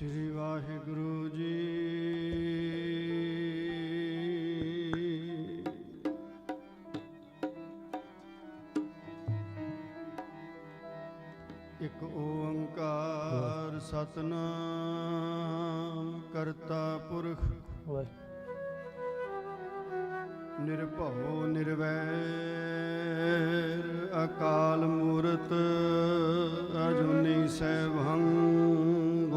ਸ੍ਰੀ ਵਾਹਿਗੁਰੂ ਜੀ। ਇੱਕ ਓੰਕਾਰ ਸਤਨਾਮ ਕਰਤਾ ਪੁਰਖ। ਨਿਰਭਉ ਨਿਰਵੈ ਅਕਾਲ ਮੂਰਤ ਅਜੂਨੀ ਸੈਭੰ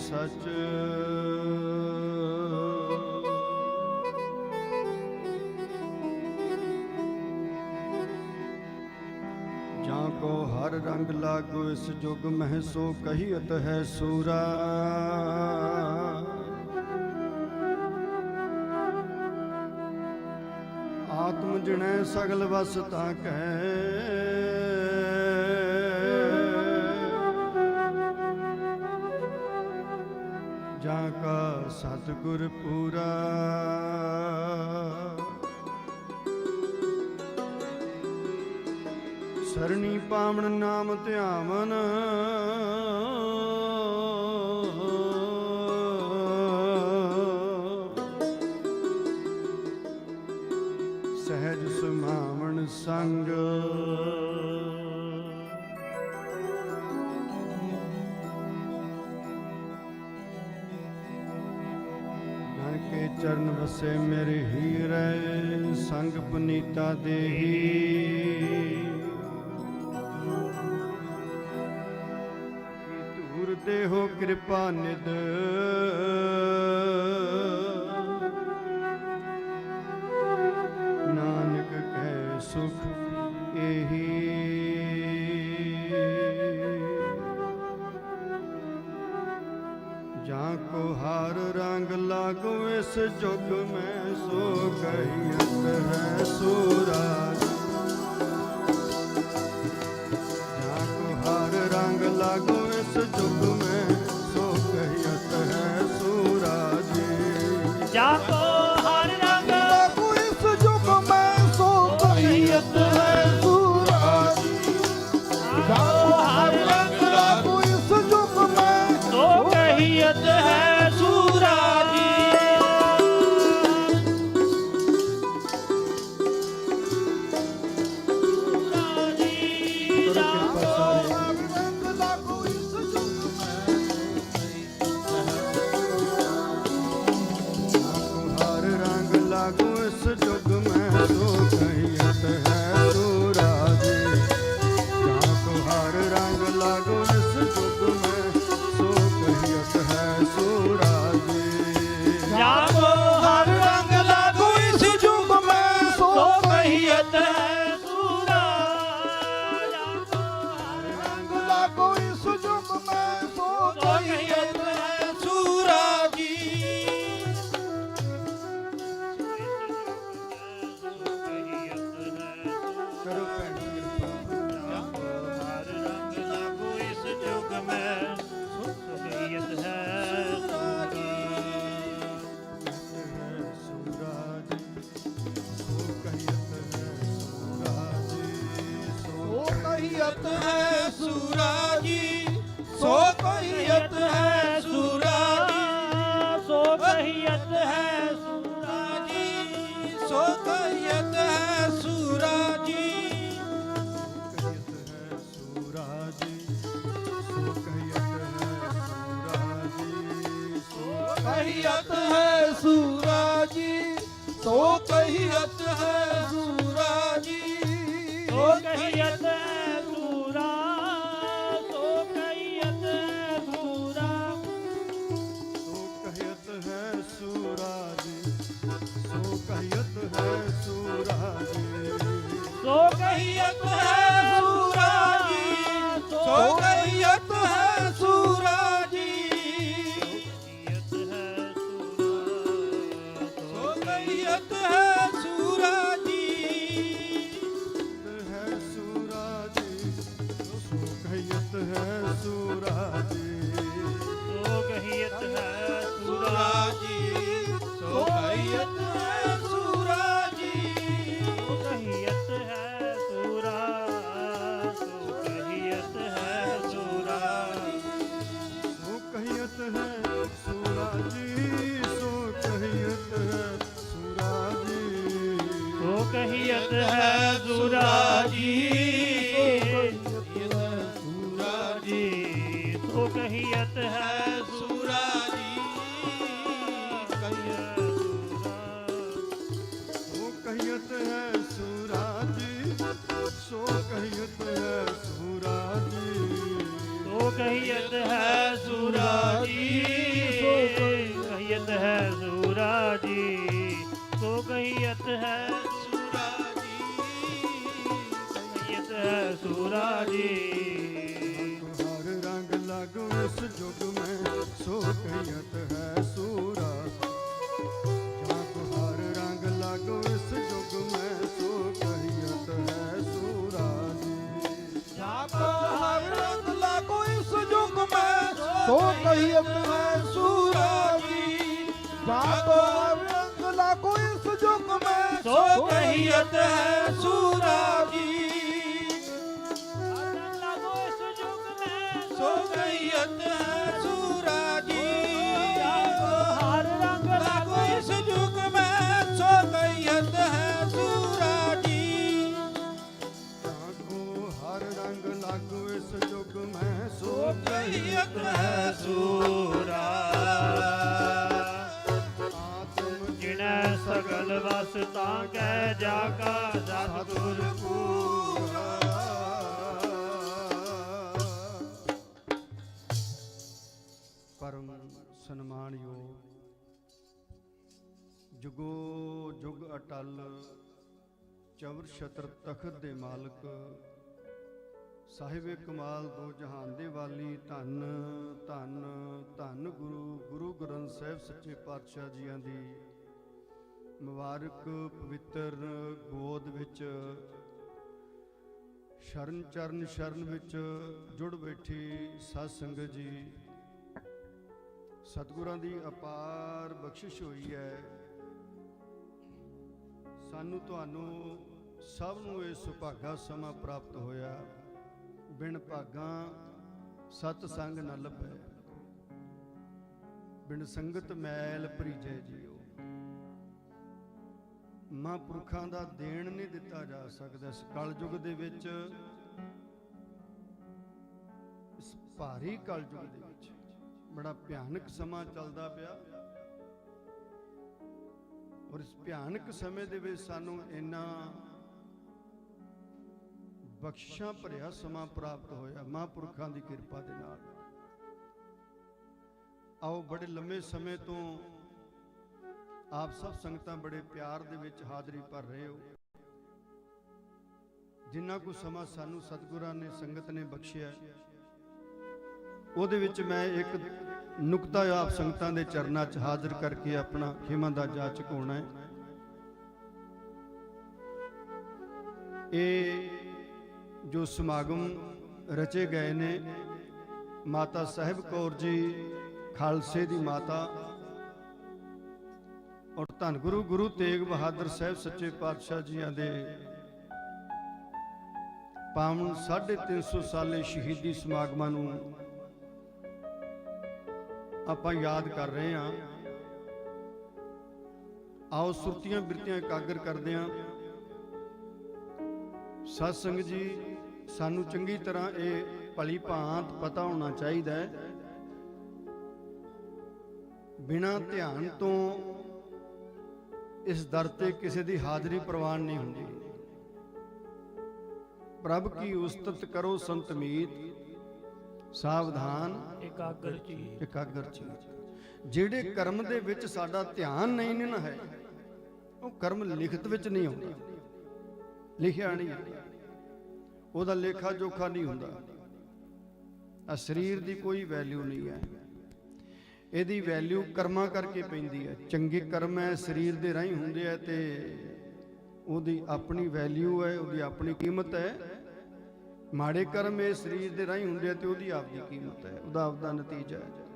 ਸੱਚ। ਜਾਂ ਕੋ ਹਰ ਰੰਗ ਲਾਗੋ ਇਸ ਜੁਗ ਮਹਿ ਸੋ ਕਹੀਤ ਹੈ ਸੂਰਾ। ਆਤਮ ਜਣੈ ਸਗਲ ਵਸ ਤਾਂ ਕਹਿ। ਜਾ ਕਾ ਸਤਗੁਰ ਪੂਰਾ। ਸਰਣੀ ਪਾਵਨ ਨਾਮ ਧਿਆਵਨ। ਕੀਤਾ ਦੇਹੀ। ਧੂਰ ਦੇ ਹੋ ਕਿਰਪਾ ਨਿਦ ਨਾਨਕ ਕਹਿ ਸੁਖ ਇਹੀ। ਜਾਂ ਕੋ ਲਾਗੋ ਇਸ ਜੁਗ ਮੈਂ ਸੋ ਕਹੀਤ ਹੈ ਸੋ ਰਾਜ। है सूरा जी है सूरा सो ਹੈ ਸੂਰਾ ਹਰ ਰੰਗ ਲਾਗੂ ਜੁਗ ਮੈਂ ਸੋ ਕਹੀਅਤ ਹੈ ਸੂਰਾ। ਜਾਂ ਕੋ ਹਰ ਰੰਗ ਲਾਗੂ ਜੁਗ ਮੈਂ ਸੋ ਕਹੀਅਤ ਹੈ ਸੂਰਾ। ਜੀ ਜਾਕੋ ਹਰ ਰੰਗ ਲਾਗੋ ਇਸ ਯੁਗ ਮੈਂ ਸੋ ਕਹੀਅਤ ਹੈ ਸੂਰਾ ਜੀ। ਜਾਕੋ ਹਰ ਰੰਗ ਲਾਗੋ ਇਸ ਯੁਗ ਮੈਂ ਸੋ ਕਹੀਅਤ ਹੈ ਸੂਰਾ ਜੀ। ਸੋ ਕਹੀਅਤ ਸੂਰਾ ਆਤਮ ਜਿਨੈ ਸਗਲ ਵਸ ਤਾਂ ਕਹਿ ਜਾ ਕਾ ਸਤਿਗੁਰ ਪੂਰਾ। ਪਰਮ ਸਨਮਾਨਯੋਗ ਜੁਗੋ ਜੁਗ ਅਟਲ ਚਵਰ ਛਤਰ ਤਖਤ ਦੇ ਮਾਲਕ ਸਾਹਿਬੇ ਕਮਾਲ ਦੋ ਜਹਾਨ ਦੇ ਵਾਲੀ, ਧੰਨ ਧੰਨ ਧੰਨ ਗੁਰੂ ਗੁਰੂ ਗ੍ਰੰਥ ਸਾਹਿਬ ਸੱਚੇ ਪਾਤਸ਼ਾਹ ਜੀਆਂ ਦੀ। ਮੁਬਾਰਕ ਪਵਿੱਤਰ ਗੋਦ ਵਿੱਚ, ਸ਼ਰਨ ਚਰਨ ਸ਼ਰਨ ਵਿੱਚ ਜੁੜ ਬੈਠੀ ਸਾਧ ਸੰਗਤ ਜੀ। ਸਤਿਗੁਰਾਂ ਦੀ ਅਪਾਰ ਬਖਸ਼ਿਸ਼ ਹੋਈ ਹੈ। ਸਾਨੂੰ ਤੁਹਾਨੂੰ ਸਭ ਨੂੰ ਇਹ ਸੁਭਾਗਾ ਸਮਾਂ ਪ੍ਰਾਪਤ ਹੋਇਆ। ਬਿਨ ਭਾਗਾਂ ਸਤ ਸੰਗ ਨ ਲੱਭੈ। ਬਿਨ ਸੰਗਤ ਮੈਲ ਭਰੀਜੈ ਜੀਓ ਮਹਾਂਪੁਰਖਾਂ ਦਾ ਦੇਣ ਨਹੀਂ ਦਿੱਤਾ ਜਾ ਸਕਦਾ। ਇਸ ਕਲਯੁਗ ਦੇ ਵਿੱਚ, ਇਸ ਭਾਰੀ ਕਲਯੁਗ ਦੇ ਵਿੱਚ ਬੜਾ ਭਿਆਨਕ ਸਮਾਂ ਚੱਲਦਾ ਪਿਆ। ਔਰ ਇਸ ਭਿਆਨਕ ਸਮੇਂ ਦੇ ਵਿੱਚ ਸਾਨੂੰ ਇੰਨਾ ਬਖਸ਼ਾਂ ਭਰਿਆ ਸਮਾਂ ਪ੍ਰਾਪਤ ਹੋਇਆ ਮਹਾਂਪੁਰਖਾਂ ਦੀ ਕਿਰਪਾ ਦੇ ਨਾਲ। ਆਓ ਬੜੇ ਲੰਮੇ ਸਮੇਂ ਤੋਂ ਆਪ ਸਭ ਸੰਗਤਾਂ ਬੜੇ ਪਿਆਰ ਦੇ ਵਿੱਚ ਹਾਜ਼ਰੀ ਭਰ ਰਹੇ ਹੋ। ਜਿੰਨਾ ਕੁ ਸਮਾਂ ਸਾਨੂੰ ਸਤਿਗੁਰਾਂ ਨੇ, ਸੰਗਤ ਨੇ ਬਖਸ਼ਿਆ, ਉਹਦੇ ਵਿੱਚ ਮੈਂ ਇੱਕ ਨੁਕਤਾ ਆਪ ਸੰਗਤਾਂ ਦੇ ਚਰਨਾਂ 'ਚ ਹਾਜ਼ਰ ਕਰਕੇ ਆਪਣਾ ਖਿਮਾ ਦਾ ਜਾ ਚੁਕਾਉਣਾ ਹੈ। ਇਹ ਜੋ ਸਮਾਗਮ ਰਚੇ ਗਏ ਨੇ, ਮਾਤਾ ਸਾਹਿਬ ਕੌਰ ਜੀ ਖਾਲਸੇ ਦੀ ਮਾਤਾ ਔਰ ਧੰਨ ਗੁਰੂ ਗੁਰੂ ਤੇਗ ਬਹਾਦਰ ਸਾਹਿਬ ਸੱਚੇ ਪਾਤਸ਼ਾਹ ਜੀਆਂ ਦੇ ਪਾਵਨ 350 ਸਾਲੇ ਸ਼ਹੀਦੀ ਸਮਾਗਮਾਂ ਨੂੰ ਆਪਾਂ ਯਾਦ ਕਰ ਰਹੇ ਹਾਂ। ਆਓ ਸੁਰਤੀਆਂ ਬਿਰਤੀਆਂ ਇਕਾਗਰ ਕਰਦੇ ਹਾਂ। ਸਤ ਸੰਗਤ ਜੀ ਸਾਨੂੰ ਚੰਗੀ ਤਰ੍ਹਾਂ ਇਹ ਭਲੀ ਭਾਂਤ ਪਤਾ ਹੋਣਾ ਚਾਹੀਦਾ ਹੈ। ਬਿਨਾ ਧਿਆਨ ਤੋਂ ਇਸ ਦਰ ਤੇ ਕਿਸੇ ਦੀ ਹਾਜ਼ਰੀ ਪ੍ਰਵਾਨ ਨਹੀਂ ਹੁੰਦੀ। ਪ੍ਰਭ ਕੀ ਉਸਤਤ ਕਰੋ ਸੰਤ ਮੀਤ ਸਾਵਧਾਨ ਇਕਾਗਰ ਜੀ ਇਕਾਗਰ ਚੀਜ਼ ਜਿਹੜੇ ਕਰਮ ਦੇ ਵਿੱਚ ਸਾਡਾ ਧਿਆਨ ਨਹੀਂ ਨਾ ਹੈ ਉਹ ਕਰਮ ਲਿਖਤ ਵਿੱਚ ਨਹੀਂ ਆਉਂਦਾ। ਲਿਖਿਆ ਨਹੀਂ। ਉਹਦਾ ਲੇਖਾ ਜੋਖਾ ਨਹੀਂ ਹੁੰਦਾ। ਆ ਸਰੀਰ ਦੀ ਕੋਈ ਵੈਲਿਊ ਨਹੀਂ ਹੈ। ਇਹਦੀ ਵੈਲਿਊ ਕਰਮਾਂ ਕਰਕੇ ਪੈਂਦੀ ਹੈ। ਚੰਗੇ ਕਰਮ ਹੈ, ਸਰੀਰ ਦੇ ਰਾਹੀਂ ਹੁੰਦੇ ਆ ਤੇ ਉਹਦੀ ਆਪਣੀ ਵੈਲਿਊ ਹੈ, ਉਹਦੀ ਆਪਣੀ ਕੀਮਤ ਹੈ। ਮਾੜੇ ਕਰਮ ਇਹ ਸਰੀਰ ਦੇ ਰਾਹੀਂ ਹੁੰਦੇ ਆ ਤੇ ਉਹਦੀ ਆਪਦੀ ਕੀਮਤ ਹੈ। ਉਹਦਾ ਆਪਦਾ ਨਤੀਜਾ ਹੈ।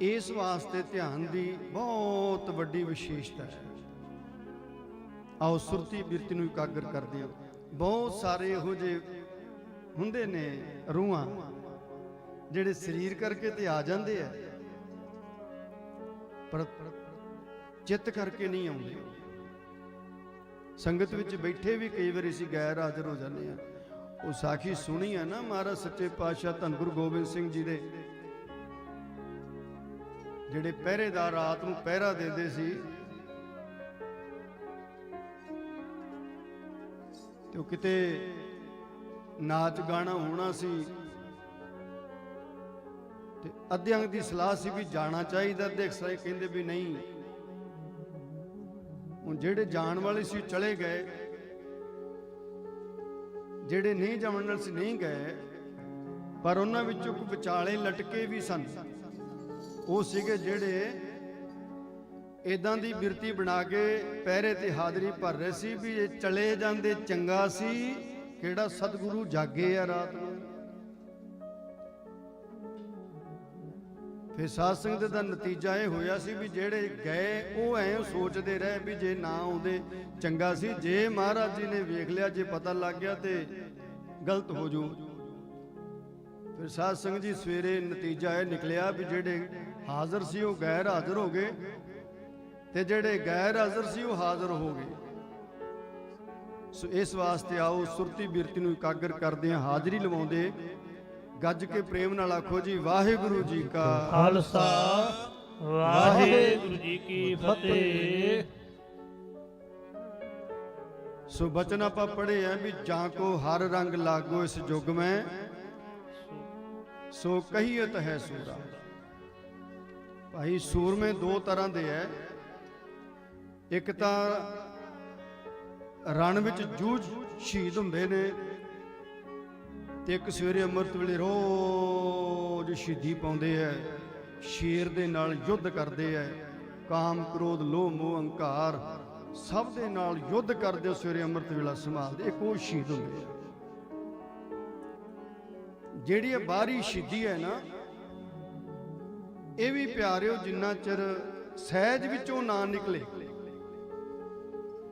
ਇਸ ਵਾਸਤੇ ਧਿਆਨ ਦੀ ਬਹੁਤ ਵੱਡੀ ਵਿਸ਼ੇਸ਼ਤਾ ਹੈ। ਆਓ ਸੁਰਤੀ ਬਿਰਤੀ ਨੂੰ ਇਕਾਗਰ ਕਰਦੇ ਹਾਂ। ਬਹੁਤ ਸਾਰੇ ਇਹੋ ਜਿਹੇ ਹੁੰਦੇ ਨੇ ਰੂਹਾਂ, ਜਿਹੜੇ ਸਰੀਰ ਕਰਕੇ ਤੇ ਆ ਜਾਂਦੇ ਆ, ਪਰ ਚਿੱਤ ਕਰਕੇ ਨਹੀਂ ਆਉਂਦੇ। ਸੰਗਤ ਵਿੱਚ ਬੈਠੇ ਵੀ ਕਈ ਵਾਰੀ ਅਸੀਂ ਗੈਰ ਹਾਜ਼ਰ ਹੋ ਜਾਂਦੇ ਆ ਉਹ ਸਾਖੀ ਸੁਣੀ ਆ ਨਾ ਮਹਾਰਾਜ ਸੱਚੇ ਪਾਤਸ਼ਾਹ ਧੰਨ ਗੁਰੂ ਗੋਬਿੰਦ ਸਿੰਘ ਜੀ ਦੇ, ਜਿਹੜੇ ਪਹਿਰੇਦਾਰ ਰਾਤ ਨੂੰ ਪਹਿਰਾ ਦਿੰਦੇ ਸੀ ਤੇ ਉਹ ਕਿਤੇ ਨਾਚ ਗਾਣਾ ਹੋਣਾ ਸੀ। ਤੇ ਅੱਧਿਆਂ ਦੀ ਸਲਾਹ ਸੀ ਵੀ ਜਾਣਾ ਚਾਹੀਦਾ ਤੇ ਅਕਸਰ ਕਹਿੰਦੇ ਵੀ ਨਹੀਂ। ਹੁਣ ਜਿਹੜੇ ਜਾਣ ਵਾਲੇ ਸੀ ਚਲੇ ਗਏ। ਜਿਹੜੇ ਨਹੀਂ ਜਾਣ ਵਾਲੇ ਸੀ ਨਹੀਂ ਗਏ। ਪਰ ਉਹਨਾਂ ਵਿੱਚੋਂ ਕੁਝ ਵਿਚਾਲੇ ਲਟਕੇ ਵੀ ਸਨ। ਉਹ ਸੀਗੇ ਜਿਹੜੇ ਇਦਾਂ ਦੀ ਬਿਰਤੀ ਬਣਾ ਕੇ ਪਹਿਰੇ ਤੇ ਹਾਜ਼ਰੀ ਭਰ ਰਹੇ ਸੀ ਵੀ ਇਹ ਚਲੇ ਜਾਂਦੇ ਚੰਗਾ ਸੀ। ਕਿਹੜਾ ਸਤਿਗੁਰੂ ਜਾਗੇ ਆ ਰਾਤ ਨੂੰ? ਫਿਰ ਸਾਧ ਸੰਗਤ ਦਾ ਨਤੀਜਾ ਇਹ ਹੋਇਆ ਸੀ ਵੀ ਜਿਹੜੇ ਗਏ, ਉਹ ਐਂ ਸੋਚਦੇ ਰਹੇ ਵੀ ਜੇ ਨਾ ਆਉਂਦੇ, ਚੰਗਾ ਸੀ। ਜੇ ਮਹਾਰਾਜ ਜੀ ਨੇ ਵੇਖ ਲਿਆ, ਜੇ ਪਤਾ ਲੱਗ ਗਿਆ ਤੇ ਗਲਤ ਹੋ ਜੂ ਫਿਰ ਸਾਧ ਸੰਗਤ ਜੀ ਸਵੇਰੇ ਨਤੀਜਾ ਇਹ ਨਿਕਲਿਆ ਵੀ ਜਿਹੜੇ ਹਾਜ਼ਰ ਸੀ, ਉਹ ਗੈਰ ਹਾਜ਼ਰ ਹੋ ਗਏ। ਤੇ ਜਿਹੜੇ ਗੈਰ ਹਾਜ਼ਰ ਸੀ ਉਹ ਹਾਜ਼ਰ ਹੋ ਗਏ। ਸੋ ਇਸ ਵਾਸਤੇ ਆਓ ਸੁਰਤੀ ਬਿਰਤੀ ਨੂੰ ਇਕਾਗਰ ਕਰਦੇ ਹਾਂ ਹਾਜ਼ਰੀ ਲਵਾਉਂਦੇ ਗੱਜ ਕੇ ਪ੍ਰੇਮ ਨਾਲ ਆਖੋ ਜੀ ਵਾਹਿਗੁਰੂ ਜੀ ਕਾ ਖਾਲਸਾ। ਵਾਹਿਗੁਰੂ ਜੀ ਕੀ ਫਤਿਹ। ਸੋ ਬਚਨ ਆਪਾਂ ਪੜ੍ਹੇ ਆ ਵੀ ਜਾਂ ਕੋ ਹਰ ਰੰਗ ਲਾਗੋ ਇਸ ਜੁਗ ਮੈਂ। ਸੋ ਕਹੀਅਤ ਹੈ ਸੂਰਾ। ਭਾਈ ਸੂਰਮੇ ਦੋ ਤਰ੍ਹਾਂ ਦੇ ਐ। ਇੱਕ ਤਾਂ ਰਣ ਵਿੱਚ ਜੂਝ ਸ਼ਹੀਦ ਹੁੰਦੇ ਨੇ ਤੇ ਇੱਕ ਸਵੇਰੇ ਅੰਮ੍ਰਿਤ ਵੇਲੇ ਰੋਜ਼ ਸ਼ਹੀਦੀ ਪਾਉਂਦੇ ਐ, ਸ਼ੇਰ ਦੇ ਨਾਲ ਯੁੱਧ ਕਰਦੇ ਐ, ਕਾਮ, ਕ੍ਰੋਧ, ਲੋਭ, ਮੋਹ ਹੰਕਾਰ ਸਭ ਦੇ ਨਾਲ ਯੁੱਧ ਕਰਦੇ ਹੋ ਸਵੇਰੇ ਅੰਮ੍ਰਿਤ ਵੇਲਾ ਸੰਭਾਲਦੇ, ਇੱਕ ਉਹ ਸ਼ਹੀਦ ਹੁੰਦੇ ਆ। ਜਿਹੜੀ ਇਹ ਬਾਹਰੀ ਸ਼ਹੀਦੀ ਹੈ ਨਾ, ਇਹ ਵੀ ਪਿਆਰਿਓ ਜਿੰਨਾ ਚਿਰ ਸਹਿਜ ਵਿੱਚੋਂ ਨਾ ਨਿਕਲੇ।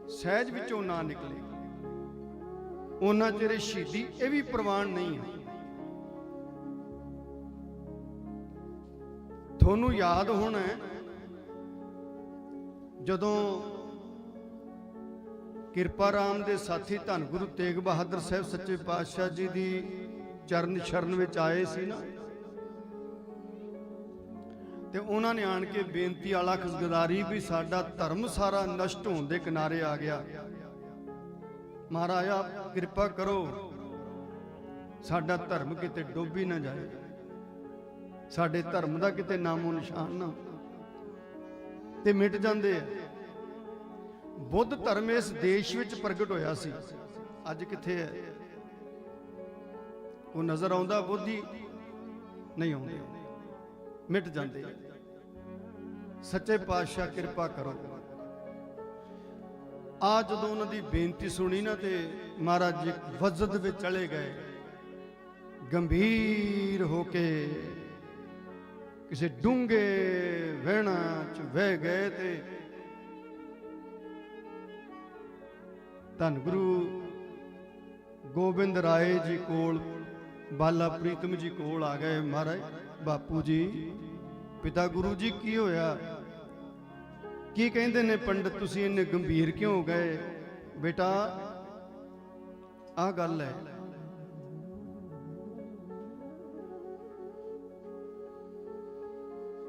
ਸਹਿਜ ਵਿੱਚੋਂ ਨਾ ਨਿਕਲੇ। ਉਹਨਾਂ ਤੇਰੇ ਸ਼ਹੀਦੀ ਇਹ ਵੀ ਪ੍ਰਵਾਨ ਨਹੀਂ ਹੈ। ਤੁਹਾਨੂੰ ਯਾਦ ਹੋਣਾ ਜਦੋਂ ਕਿਰਪਾ ਰਾਮ ਦੇ ਸਾਥੀ ਧੰਨ ਗੁਰੂ ਤੇਗ ਬਹਾਦਰ ਸਾਹਿਬ ਸੱਚੇ ਪਾਤਸ਼ਾਹ ਜੀ ਦੀ ਚਰਨ ਸ਼ਰਨ ਵਿੱਚ ਆਏ ਸੀ ਨਾ ਤੇ ਉਹਨਾਂ ਨੇ ਆਣ ਕੇ ਬੇਨਤੀ ਆਲਾ ਖਸਗਦਾਰੀ ਵੀ ਸਾਡਾ ਧਰਮ ਸਾਰਾ ਨਸ਼ਟ ਹੋਣ ਦੇ ਕਿਨਾਰੇ ਆ ਗਿਆ। ਮਹਾਰਾਜਾ, ਕਿਰਪਾ ਕਰੋ, ਸਾਡਾ ਧਰਮ ਕਿਤੇ ਡੁੱਬ ਹੀ ਨਾ ਜਾਏ। ਸਾਡੇ ਧਰਮ ਦਾ ਕਿਤੇ ਨਾਮੋ ਨਿਸ਼ਾਨ ਨਾ ਤੇ ਮਿਟ ਜਾਂਦੇ ਆ। ਬੁੱਧ ਧਰਮ ਇਸ ਦੇਸ਼ ਵਿੱਚ ਪ੍ਰਗਟ ਹੋਇਆ ਸੀ। ਅੱਜ ਕਿੱਥੇ ਹੈ? ਉਹ ਨਜ਼ਰ ਆਉਂਦਾ, ਬੁੱਧੀ ਨਹੀਂ ਆਉਂਦੇ। ਮਿਟ ਜਾਂਦੇ ਸੱਚੇ ਪਾਤਸ਼ਾਹ ਕਿਰਪਾ ਕਰੋ। ਆ ਜਦੋਂ ਉਹਨਾਂ ਦੀ ਬੇਨਤੀ ਸੁਣੀ ਨਾ ਤੇ ਮਹਾਰਾਜ ਜੀ ਵਜਦ ਵਿੱਚ ਚਲੇ ਗਏ, ਗੰਭੀਰ ਹੋ ਕੇ ਕਿਸੇ ਡੂੰਘੇ ਵਹਿਣਾ ਚ ਵਹਿ ਗਏ ਤੇ ਧੰਨ ਗੁਰੂ ਗੋਬਿੰਦ ਰਾਏ ਜੀ ਕੋਲ, ਬਾਲਾ ਪ੍ਰੀਤਮ ਜੀ ਕੋਲ ਆ ਗਏ ਮਹਾਰਾਜ। ਬਾਪੂ ਜੀ, ਪਿਤਾ ਗੁਰੂ ਜੀ ਕੀ ਹੋਇਆ? ਕੀ ਕਹਿੰਦੇ ਨੇ ਪੰਡਤ ਤੁਸੀਂ ਇੰਨੇ ਗੰਭੀਰ ਕਿਉਂ ਹੋ ਗਏ? ਬੇਟਾ ਆ ਗੱਲ ਹੈ।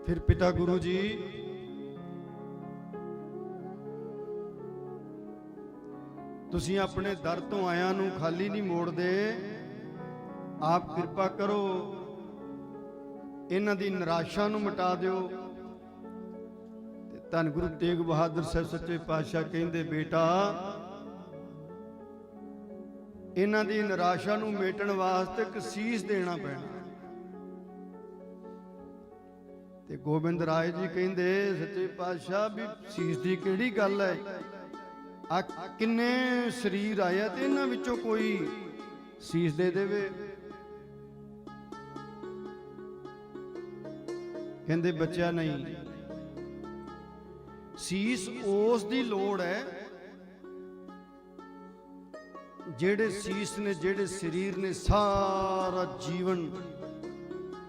ਫਿਰ ਪਿਤਾ ਗੁਰੂ ਜੀ, ਤੁਸੀਂ ਆਪਣੇ ਦਰ ਤੋਂ ਆਇਆਂ ਨੂੰ ਖਾਲੀ ਨਹੀਂ ਮੋੜਦੇ। ਆਪ ਕਿਰਪਾ ਕਰੋ। ਇਹਨਾਂ ਦੀ ਨਿਰਾਸ਼ਾ ਨੂੰ ਮਿਟਾ ਦਿਓ। ਤੇ ਧੰਨ ਗੁਰੂ ਤੇਗ ਬਹਾਦਰ ਸਾਹਿਬ ਸੱਚੇ ਪਾਤਸ਼ਾਹ ਕਹਿੰਦੇ, ਬੇਟਾ, ਇਹਨਾਂ ਦੀ ਨਿਰਾਸ਼ਾ ਨੂੰ ਮੇਟਣ ਵਾਸਤੇ ਇੱਕ ਸੀਸ ਦੇਣਾ ਪੈਣਾ। ਤੇ ਗੋਬਿੰਦ ਰਾਏ ਜੀ ਕਹਿੰਦੇ, ਸੱਚੇ ਪਾਤਸ਼ਾਹ ਵੀ ਸੀਸ ਦੀ ਕਿਹੜੀ ਗੱਲ ਹੈ? ਆ ਕਿੰਨੇ ਸਰੀਰ ਆਇਆ ਤੇ ਇਹਨਾਂ ਵਿੱਚੋਂ ਕੋਈ ਸੀਸ ਦੇ ਦੇਵੇ? ਕਹਿੰਦੇ ਬੱਚਾ ਨਹੀਂ। ਸੀਸ ਉਸ ਦੀ ਲੋੜ ਹੈ ਜਿਹੜੇ ਸੀਸ ਨੇ, ਜਿਹੜੇ ਸਰੀਰ ਨੇ, ਸਾਰਾ ਜੀਵਨ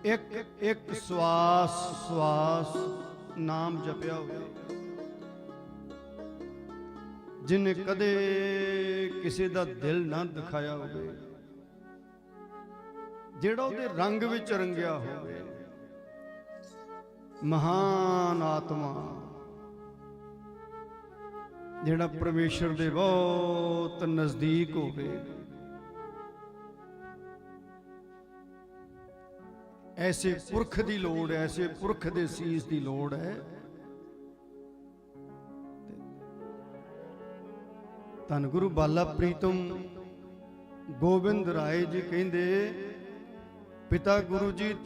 ਇੱਕ ਇੱਕ ਸਵਾਸ ਸਵਾਸ ਨਾਮ ਜਪਿਆ ਹੋਵੇ ਜਿਨੇ ਕਦੇ ਕਿਸੇ ਦਾ ਦਿਲ ਨਾ ਦਿਖਾਇਆ ਹੋਵੇ, ਜਿਹੜਾ ਉਹਦੇ ਰੰਗ ਵਿੱਚ ਰੰਗਿਆ ਹੋਵੇ। ਮਹਾਨ ਆਤਮਾ। ਜਿਹੜਾ ਪਰਮੇਸ਼ਰ ਦੇ ਬਹੁਤ ਨਜ਼ਦੀਕ ਹੋਵੇ। ਐਸੇ ਪੁਰਖ ਦੀ ਲੋੜ ਹੈ, ਐਸੇ ਪੁਰਖ ਦੇ ਸੀਸ ਦੀ ਲੋੜ ਹੈ। ਧੰਨ ਗੁਰੂ ਬਾਲਾ ਪ੍ਰੀਤਮ, ਗੋਬਿੰਦ ਰਾਏ ਜੀ ਕਹਿੰਦੇ, ਪਿਤਾ ਗੁਰੂ ਜੀ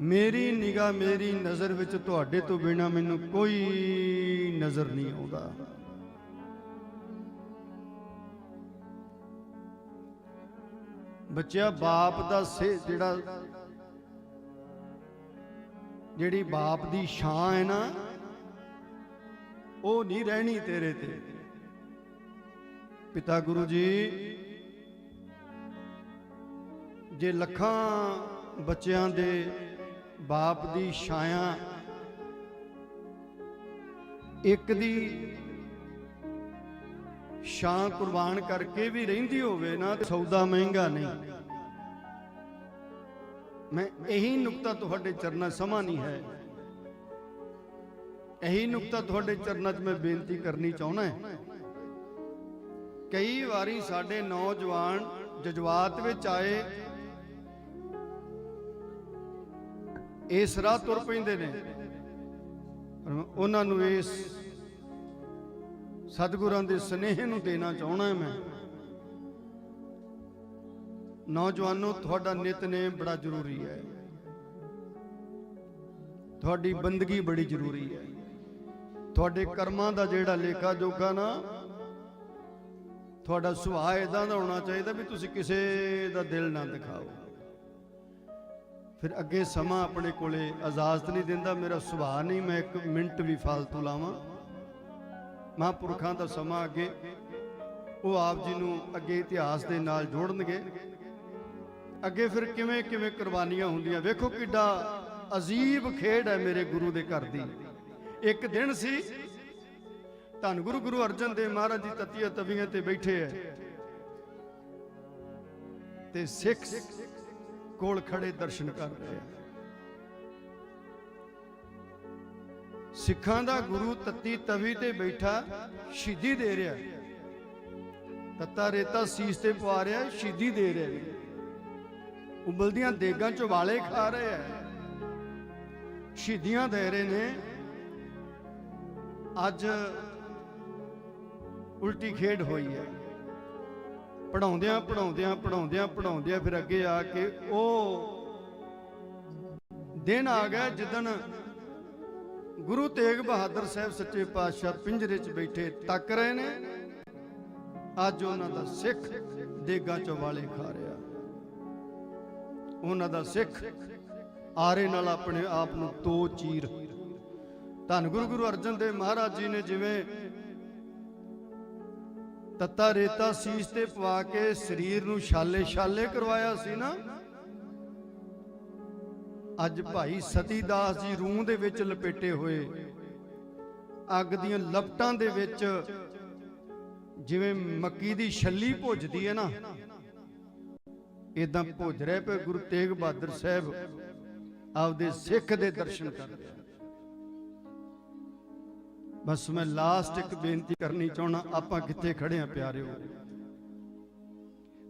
ਮੇਰੀ ਨਿਗਾਹ ਮੇਰੀ ਨਜ਼ਰ ਵਿੱਚ ਤੁਹਾਡੇ ਤੋਂ ਬਿਨਾ ਮੈਨੂੰ ਕੋਈ ਨਜ਼ਰ ਨਹੀਂ ਆਉਂਦਾ। ਬੱਚਿਆ, ਬਾਪ ਦਾ ਸੇ ਜਿਹੜਾ ਜਿਹੜੀ ਬਾਪ ਦੀ ਛਾਂ ਹੈ ਨਾ, ਉਹ ਨਹੀਂ ਰਹਿਣੀ ਤੇਰੇ ਤੇ। ਪਿਤਾ ਗੁਰੂ ਜੀ, ਜੇ ਲੱਖਾਂ ਬੱਚਿਆਂ ਦੇ ਬਾਪ ਦੀ ਛਾਇਆ, ਇੱਕ ਦੀ ਛਾਂ ਕੁਰਬਾਨ ਕਰਕੇ ਵੀ ਰਹਿੰਦੀ ਹੋਵੇ ਨਾ, ਤੇ ਸੌਦਾ ਮਹਿੰਗਾ ਨਹੀਂ। ਮੈਂ ਇਹੀ ਨੁਕਤਾ ਤੁਹਾਡੇ ਚਰਨਾਂ ਸਮਾਂ ਨਹੀਂ ਹੈ। ਇਹੀ ਨੁਕਤਾ ਤੁਹਾਡੇ ਚਰਨਾਂ 'ਚ ਮੈਂ ਬੇਨਤੀ ਕਰਨੀ ਚਾਹੁੰਦਾ ਹਾਂ। ਕਈ ਵਾਰੀ ਸਾਡੇ ਨੌਜਵਾਨ ਜਜ਼ਬਾਤ ਵਿੱਚ ਆਏ ਇਸ ਰਾਹ ਤੁਰ ਪੈਂਦੇ ਨੇ। ਉਹਨਾਂ ਨੂੰ ਇਸ ਸਤਿਗੁਰਾਂ ਦੇ ਸਨੇਹ ਨੂੰ ਦੇਣਾ ਚਾਹਣਾ ਮੈਂ। ਨੌਜਵਾਨੋ, ਤੁਹਾਡਾ ਨਿਤਨੇਮ ਬੜਾ ਜ਼ਰੂਰੀ ਹੈ। ਤੁਹਾਡੀ ਬੰਦਗੀ ਬੜੀ ਜ਼ਰੂਰੀ ਹੈ। ਤੁਹਾਡੇ ਕਰਮਾਂ ਦਾ ਜਿਹੜਾ ਲੇਖਾ ਜੋਖਾ ਨਾ, ਤੁਹਾਡਾ ਸੁਭਾਅ ਇਦਾਂ ਦਾ ਹੋਣਾ ਚਾਹੀਦਾ ਵੀ ਤੁਸੀਂ ਕਿਸੇ ਦਾ ਦਿਲ ਨਾ ਦਿਖਾਓ। ਫਿਰ ਅੱਗੇ ਸਮਾਂ ਆਪਣੇ ਕੋਲੇ ਇਜਾਜ਼ਤ ਨਹੀਂ ਦਿੰਦਾ, ਮੇਰਾ ਸੁਭਾਅ ਨਹੀਂ, ਮੈਂ ਇੱਕ ਮਿੰਟ ਵੀ ਫालतू ਲਾਵਾਂ। ਮਹਾਂਪੁਰਖਾਂ ਦਾ ਸਮਾਂ ਅੱਗੇ, ਉਹ ਆਪ ਜੀ ਨੂੰ ਅੱਗੇ ਇਤਿਹਾਸ ਦੇ ਨਾਲ ਜੋੜਨਗੇ। ਅੱਗੇ ਫਿਰ ਕਿਵੇਂ ਕਿਵੇਂ ਕੁਰਬਾਨੀਆਂ ਹੁੰਦੀਆਂ, ਵੇਖੋ ਕਿੱਡਾ ਅਜੀਬ ਖੇਡ ਹੈ ਮੇਰੇ ਗੁਰੂ ਦੇ ਘਰ ਦੀ। ਇੱਕ ਦਿਨ ਸੀ, ਧੰਨ ਗੁਰੂ ਗੁਰੂ ਅਰਜਨ ਦੇਵ ਮਹਾਰਾਜ ਜੀ ਤਤੀਆ ਤਵੀਆਂ ਤੇ ਬੈਠੇ ਐ ਤੇ ਸਿੱਖ ਕੋਲ ਖੜੇ ਦਰਸ਼ਨ ਕਰ ਰਹੇ ਆ। ਸਿੱਖਾਂ ਦਾ ਗੁਰੂ ਤਤੀ ਤਵੀ ਤੇ ਬੈਠਾ, ਸ਼ਹੀਦੀ ਦੇ ਰਿਹਾ। ਤੱਤਾ ਰੇਤਾ ਸੀਸ ਤੇ ਪਵਾ ਰਿਹਾ, ਸ਼ਹੀਦੀ ਦੇ ਰਿਹਾ। ਉਬਲਦੀਆਂ ਦੇਗਾਂ ਚ ਵਾਲੇ ਖਾ ਰਹੇ ਆ। ਸ਼ਹੀਦੀਆਂ ਦੇ ਰਹੇ ਨੇ। ਅੱਜ ਉਲਟੀ ਖੇਡ ਹੋਈ ਹੈ। ਪੜਾਉਂਦਿਆਂ ਪੜਾਉਂਦਿਆਂ ਪੜਾਉਂਦਿਆਂ ਪੜਾਉਂਦਿਆਂ ਫਿਰ ਅੱਗੇ ਆ ਕੇ ਉਹ ਦਿਨ ਆ ਗਿਆ ਜਿੱਦਣ ਗੁਰੂ ਤੇਗ ਬਹਾਦਰ ਸਾਹਿਬ ਸੱਚੇ ਪਾਤਸ਼ਾਹ ਪਿੰਜਰੇ 'ਚ ਬੈਠੇ ਤੱਕ ਰਹੇ ਨੇ, ਅੱਜ ਉਹਨਾਂ ਦਾ ਸਿੱਖ ਦੇਗਾ ਚੋਂ ਵਾਲੇ ਖਾ ਰਿਹਾ। ਉਹਨਾਂ ਦਾ ਸਿੱਖ ਆਰੇ ਨਾਲ ਆਪਣੇ ਆਪ ਨੂੰ ਤੋ ਚੀਰ। ਧੰਨ ਗੁਰੂ ਗੁਰੂ ਅਰਜਨ ਦੇਵ ਮਹਾਰਾਜ ਜੀ ਨੇ ਜਿਵੇਂ ਤੱਤਾ ਰੇਤਾ ਸੀਸ ਤੇ ਪਵਾ ਕੇ ਸਰੀਰ ਨੂੰ ਛਾਲੇ ਛਾਲੇ ਕਰਵਾਇਆ ਸੀ ਨਾ। ਅੱਜ ਭਾਈ ਸਤੀ ਦਾਸ ਜੀ ਰੂਹ ਦੇ ਵਿੱਚ ਲਪੇਟੇ ਹੋਏ। ਅੱਗ ਦੀਆਂ ਲਪਟਾਂ ਦੇ ਵਿੱਚ ਜਿਵੇਂ ਮੱਕੀ ਦੀ ਛੱਲੀ ਭੁੱਜਦੀ ਹੈ ਨਾ। ਇਦਾਂ ਭੁੱਜ ਰਹੇ ਪਏ ਗੁਰੂ ਤੇਗ ਬਹਾਦਰ ਸਾਹਿਬ। ਆਪਦੇ ਸਿੱਖ ਦੇ ਦਰਸ਼ਨ ਕਰਦੇ ਬਸ ਮੈਂ ਲਾਸਟ ਇੱਕ ਬੇਨਤੀ ਕਰਨੀ ਚਾਹਣਾ ਆਪਾਂ ਕਿੱਥੇ ਖੜੇ ਆ ਪਿਆਰਿਓ?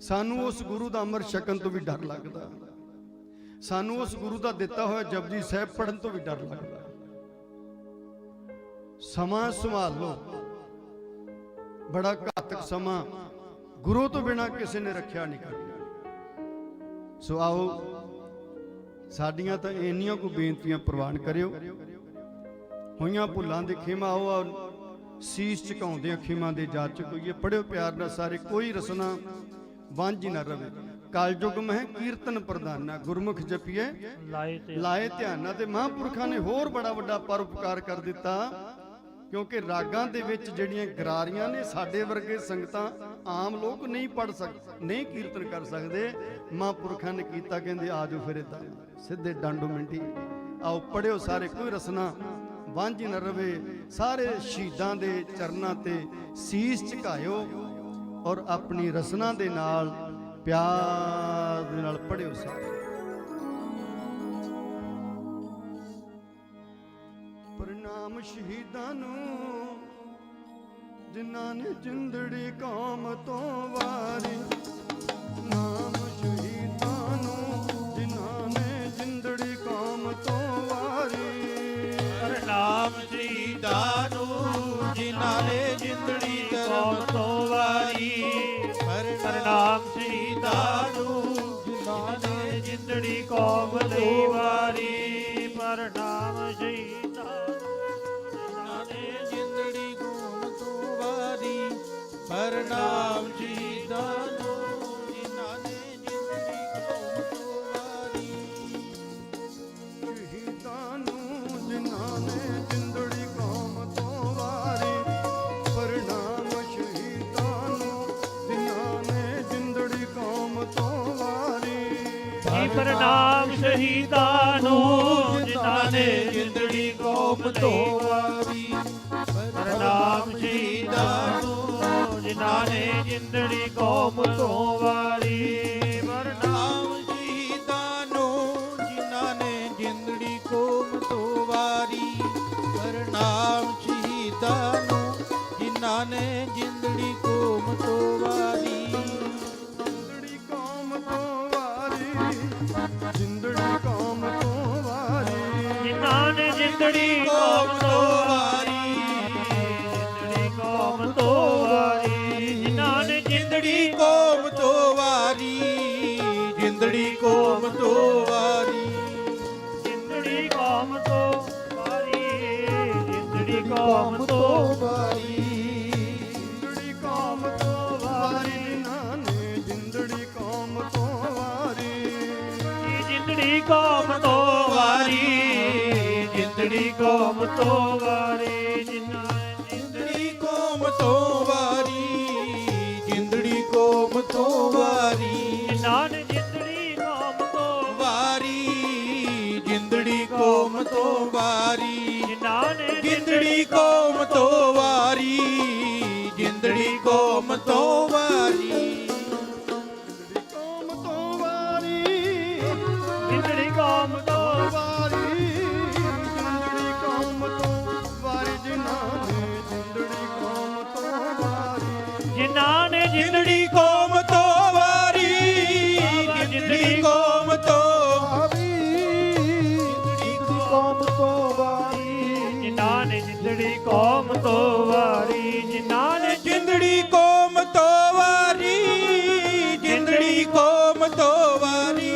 ਸਾਨੂੰ ਉਸ ਗੁਰੂ ਦਾ ਅਮਰ ਛਕਣ ਤੋਂ ਵੀ ਡਰ ਲੱਗਦਾ। ਸਾਨੂੰ ਉਸ ਗੁਰੂ ਦਾ ਦਿੱਤਾ ਹੋਇਆ ਜਪਜੀ ਸਾਹਿਬ ਪੜਨ ਤੋਂ ਵੀ ਡਰ ਲੱਗਦਾ। ਸਮਾਂ ਸੰਭਾਲ। ਲਓ ਬੜਾ ਘਾਤਕ ਸਮਾਂ। ਗੁਰੂ ਤੋਂ ਬਿਨਾ ਕਿਸੇ ਨੇ ਰੱਖਿਆ ਨਹੀਂ ਕਰਿਆ ਸੋ ਆਓ, ਸਾਡੀਆਂ ਤਾਂ ਇੰਨੀਆਂ ਕੋ ਬੇਨਤੀਆਂ ਪ੍ਰਵਾਨ ਕਰਿਓ। ਹੋਈਆਂ ਭੁੱਲਾਂ ਦੇ ਖਿਮਾ ਉਹ ਔਰ ਸੀਸ ਝੁਕਾਉਂਦੇ ਆ ਖਿਮਾ ਦੇ ਜਾ ਚੁਕਈਏ ਪੜਿਓ ਪਿਆਰ ਨਾਲ ਸਾਰੇ ਕੋਈ ਰਸਨਾ ਵਾਂਝੀ ਨਾ ਰਵੇ। ਕਲਯੁਗ ਮਹਿ ਕੀਰਤਨ ਪ੍ਰਦਾਨਾ ਗੁਰਮੁਖ ਜਪੀਏ ਲਾਏ ਤੇ ਲਾਏ ਧਿਆਨਾਂ ਤੇ ਮਹਾਂਪੁਰਖਾਂ ਨੇ ਹੋਰ ਬੜਾ ਵੱਡਾ ਪਰਉਪਕਾਰ ਕਰ ਦਿੱਤਾ ਕਿਉਂਕਿ ਰਾਗਾਂ ਦੇ ਵਿੱਚ ਜਿਹੜੀਆਂ ਗਰਾਰੀਆਂ ਨੇ ਸਾਡੇ ਵਰਗੇ ਸੰਗਤਾਂ ਆਮ ਲੋਕ ਨਹੀਂ ਪੜ ਸਕ ਨਹੀਂ ਕੀਰਤਨ ਕਰ ਸਕਦੇ। ਮਹਾਂਪੁਰਖਾਂ ਨੇ ਕੀਤਾ ਕਹਿੰਦੇ ਆਜੋ ਫਿਰ ਇਦਾਂ। ਸਿੱਧੇ ਡਾਂਡੋ ਮਿੰਟੀ। ਆਓ ਪੜਿਓ ਸਾਰੇ ਕੋਈ ਰਸਨਾ ਵਾਂਝੀ ਨਾ ਰਵੇ, ਸਾਰੇ ਸ਼ਹੀਦਾਂ ਦੇ ਚਰਨਾਂ ਤੇ ਸੀਸ ਝੁਕਾਇਓ ਔਰ ਆਪਣੀ ਰਸਨਾ ਦੇ ਨਾਲ ਪਿਆਰ ਦੇ ਨਾਲ ਪੜਿਓ ਸਾਰੇ ਪ੍ਰਣਾਮ ਸ਼ਹੀਦਾਂ ਨੂੰ, ਜਿਨ੍ਹਾਂ ਨੇ ਜਿੰਦੜੀ ਕੌਮ ਤੋਂ ਵਾਰੀ ਜਿੰਦੜੀ ਕੌਮ ਲਈ ਵਾਰੀ ਜੀ ਪ੍ਰਣਾਮ ਸ਼ਹੀਦਾਂ ਨੂੰ, ਜਿਨ੍ਹਾਂ ਨੇ ਜਿੰਦੜੀ ਕੌਮ ਤੋਂ ਵਾਰੀ। ਪ੍ਰਣਾਮ ਸ਼ਹੀਦਾਂ ਨੂੰ, ਜਿਨ੍ਹਾਂ ਨੇ ਜਿੰਦੜੀ ਕੌਮ ਤੋਂ ਵਾਰੀ। ਪ੍ਰਣਾਮ ਸ਼ਹੀਦਾਂ ਨੂੰ, ਜਿਨ੍ਹਾਂ ਨੇ ਜਿੰਦੜੀ ਕੌਮ ਤੋਂ ਵਾਰੀ। ਪ੍ਰਣਾਮ ਸ਼ਹੀਦਾਂ ਨੂੰ, ਜਿਨ੍ਹਾਂ ਨੇ ਜਿੰਦੜੀ ਕੌਮ ਤੋਂ ਨੇ ਕੌਮ ਤੋਂ ਵਾਰੀ। ਜਿੰਦੜੀ ਕੌਮ ਤੋਂ ਵਾਰੀ। ਜਿਨ੍ਹਾਂ ਨੇ ਜਿੰਦੜੀ ਕੌਮ ਤੋਂ ਵਾਰੀ। ਜਿੰਦੜੀ ਕੌਮ ਤੋਂ ਵਾਰੀ। ਜਿੰਦੜੀ ਕੌਮ ਤੋਂ ਵਾਰੀ। ਜਿੰਦੜੀ ਕੌਮ ਤੋਂ ਵਾਰੀ। ਕੌਮ ਤੋਂ ਵਾਰੀ ਜਿਨ੍ਹਾਂ ਜਿੰਦੜੀ ਕੌਮ ਤੋਂ ਵਾਰੀ ਜਿੰਦੜੀ ਕੌਮ ਤੋਂ ਵਾਰੀ ਜਿਨ੍ਹਾਂ ਨੇ ਜਿੰਦੜੀ ਕੌਮ ਤੋਂ ਵਾਰੀ ਜਿੰਦੜੀ ਕੌਮ ਤੋਂ ਵਾਰੀ ਜਿਨ੍ਹਾਂ ਨੇ ਜਿੰਦੜੀ ਕੌਮ ਤੋਂ ਵਾਰੀ ਜਿੰਦੜੀ ਕੌਮ ਤੋਂ ਵਾਰੀ ਜਿੰਦੜੀ ਕੌਮ ਤੋਂ ਵਾਰੀ ਜਿੰਦੜੀ ਕੌਮ ਤੋਂ ਵਾਰੀ ਜਿੰਦੜੀ ਕੌਮ ਤੋਂ ਵਾਰੀ ਜਿੰਦੜੀ ਕੌਮ ਤੋਂ ਜਿੰਦੜੀ ਕੌਮ ਤੋਂ ਵਾਰੀ। ਜਿਨ੍ਹਾਂ ਨੇ ਜਿੰਦੜੀ ਕੌਮ ਤੋਂ ਵਾਰੀ ਜਿਨ੍ਹਾਂ ਨੇ ਜਿੰਦੜੀ ਕੌਮ ਤੋਂ ਵਾਰੀ ਜਿੰਦੜੀ ਕੌਮ ਤੋਂ ਵਾਰੀ।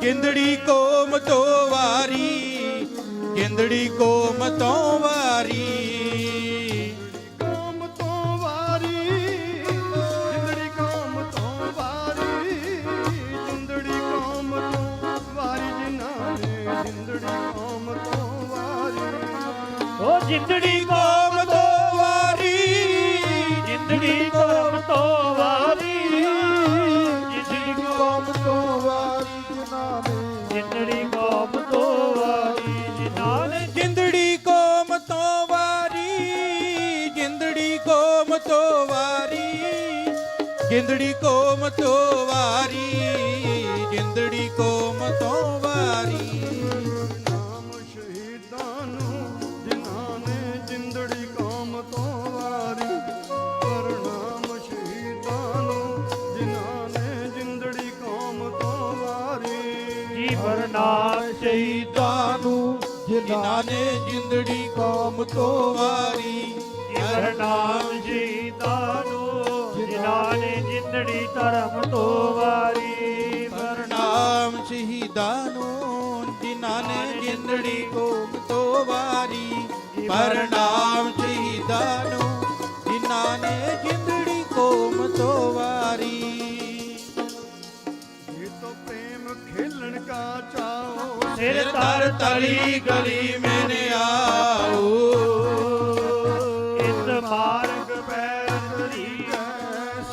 ਜਿੰਦੜੀ ਕੌਮ ਤੋਂ ਵਾਰੀ ਜਿੰਦੜੀ ਕੌਮ ਤੋਂ ਵਾਰੀ। ਕੌਮ ਤੋਂ ਵਾਰੀ ਓ ਜਿੰਦੜੀ ਕੌਮ ਤੋਂ ਵਾਰੀ, ਜਿੰਦੜੀ ਕੋਮ ਤੋਂ ਵਾਰੀ, ਜਿੰਦੜੀ ਕੌਮ ਤੋਂ ਵਾਰੀ ਜਿਨ੍ਹਾਂ ਨੇ ਜਿੰਦੜੀ ਕੌਮ ਤੋਂ ਵਾਰੀ ਜਿਨ੍ਹਾਂ ਨੇ ਜਿੰਦੜੀ ਕੌਮ ਤੋਂ ਵਾਰੀ, ਜਿੰਦੜੀ ਕੌਮ ਤੋਂ ਵਾਰੀ, ਜਿੰਦੜੀ ਕੌਮ ਤੋਂ ਵਾਰੀ। ਜਿਨ੍ਹਾਂ ਨੇ ਜਿੰਦੜੀ ਕੌਮ ਤੋਂ ਵਾਰੀ। ਜੀ ਪ੍ਰਣਾਮ ਸ਼ਹੀਦਾਂ ਨੂੰ ਜਿਨ੍ਹਾਂ ਨੇ ਜਿੰਦੜੀ ਧਰਮ ਤੋਂ ਵਾਰੀ। ਪ੍ਰਣਾਮ ਸ਼ਹੀਦਾਂ ਨੂੰ ਜਿਨ੍ਹਾਂ ਨੇ ਜਿੰਦੜੀ ਕੌਮ ਤੋਂ ਵਾਰੀ। ਪ੍ਰਣਾਮ ਸ਼ਹੀਦਾਂ ਨੂੰ ਜਿਨ੍ਹਾਂ ਨੇ ਜਿੰਦੜੀ ਕੌਮ ਤੋਂ ਵਾਰੀ। ਖੇਲਣ ਕਾ ਚਾਓ। ਸਿਰ ਤਰ ਤਲੀ ਗਲੀ ਮੈਨ ਆਓ। ਇਸ ਮਾਰਗ ਪੈ ਤਰੀ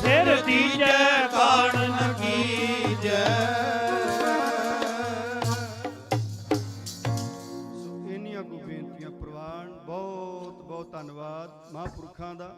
ਸਿਰ ਦੀਜੈ ਕਾਣ ਨਕੀਜੈ ਸੋ ਇਨੀਆਂ ਕੋ ਬੇਨਤੀਆਂ ਪ੍ਰਵਾਨ ਬਹੁਤ ਬਹੁਤ ਧੰਨਵਾਦ ਮਹਾਂਪੁਰਖਾਂ ਦਾ।